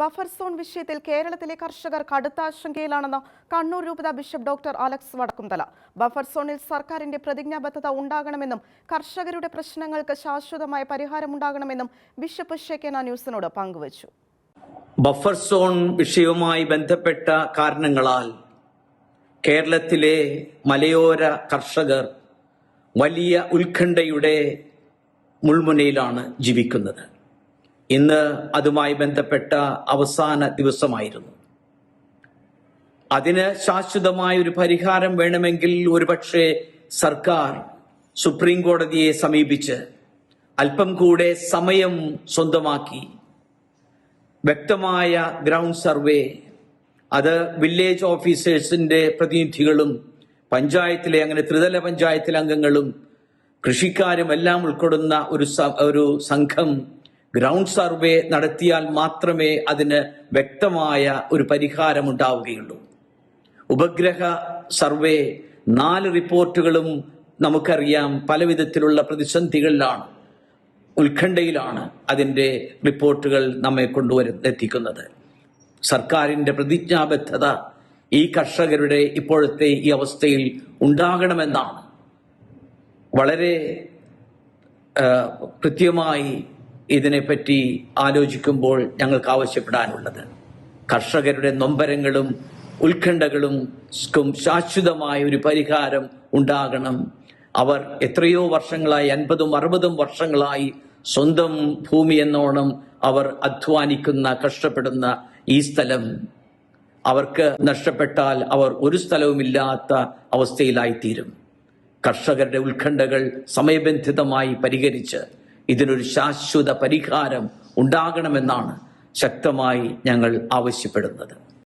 Buffer zone വിഷയത്തിൽ കേരളത്തിലെ കർഷകർ കടുത്ത ആശങ്കയിലാണെന്ന് കണ്ണൂർ രൂപത bishop doctor Alex Vadakkumthala. Buffer സോണിൽ സർക്കാരിന്റെ പ്രതിജ്ഞാബദ്ധത ഉണ്ടാകണമെന്നും കർഷകരുടെ പ്രശ്നങ്ങൾക്ക് ശാശ്വതമായ പരിഹാരമുണ്ടാകണമെന്നും ബിഷപ്പ് ഷെക്കേന ന്യൂസിനോട് പങ്കുവച്ചു. ബഫർ സോൺ വിഷയവുമായി ബന്ധപ്പെട്ട കാരണങ്ങളാൽ കേരളത്തിലെ മലയോര കർഷകർ വലിയ ഉത്കണ്ഠയുടെ മുൾമുനയിലാണ് ജീവിക്കുന്നത്. ഇന്ന് അതുമായി ബന്ധപ്പെട്ട അവസാന ദിവസമായിരുന്നു. അതിന് ശാശ്വതമായ ഒരു പരിഹാരം വേണമെങ്കിൽ ഒരുപക്ഷെ സർക്കാർ സുപ്രീം കോടതിയെ സമീപിച്ച് അല്പം കൂടെ സമയം സ്വന്തമാക്കി. വ്യക്തമായ ഗ്രൗണ്ട് സർവേ അത് വില്ലേജ് ഓഫീസേഴ്സിന്റെ പ്രതിനിധികളും പഞ്ചായത്തിലെ അങ്ങനെ ത്രിതല പഞ്ചായത്തിലെ അംഗങ്ങളും കൃഷിക്കാരും എല്ലാം ഉൾക്കൊള്ളുന്ന ഒരു ഒരു സംഘം ഗ്രൗണ്ട് സർവേ നടത്തിയാൽ മാത്രമേ അതിന് വ്യക്തമായ ഒരു പരിഹാരം ഉണ്ടാവുകയുള്ളൂ ഉപഗ്രഹ സർവേ നാല് റിപ്പോർട്ടുകളും നമുക്കറിയാം. പല വിധത്തിലുള്ള പ്രതിസന്ധികളിലാണ് ഉത്കണ്ഠയിലാണ് അതിന്റെ റിപ്പോർട്ടുകൾ നമ്മെ കൊണ്ടുവരു എത്തിക്കുന്നത്. സർക്കാരിന്റെ പ്രതിജ്ഞാബദ്ധത ഈ കർഷകരുടെ ഇപ്പോഴത്തെ ഈ അവസ്ഥയിൽ ഉണ്ടാകണമെന്നാണ്. വളരെ കൃത്യമായി ഇതിനെപ്പറ്റി ആലോചിക്കുമ്പോൾ ഞങ്ങൾക്ക് ആവശ്യപ്പെടാനുള്ളത്. കർഷകരുടെ നൊമ്പരങ്ങളും ഉത്കണ്ഠകളും ശാശ്വതമായ ഒരു പരിഹാരം ഉണ്ടാകണം. അവർ എത്രയോ വർഷങ്ങളായി അൻപതും അറുപതും വർഷങ്ങളായി സ്വന്തം ഭൂമി എന്നോണം അവർ അധ്വാനിക്കുന്ന കഷ്ടപ്പെടുന്ന ഈ സ്ഥലം. അവർക്ക് നഷ്ടപ്പെട്ടാൽ അവർ ഒരു സ്ഥലവുമില്ലാത്ത അവസ്ഥയിലായിത്തീരും. കർഷകരുടെ ഉത്കണ്ഠകൾ സമയബന്ധിതമായി പരിഹരിച്ച് ഇതിനൊരു ശാശ്വത പരിഹാരം ഉണ്ടാകണമെന്നാണ് ശക്തമായി ഞങ്ങൾ ആവശ്യപ്പെടുന്നത്.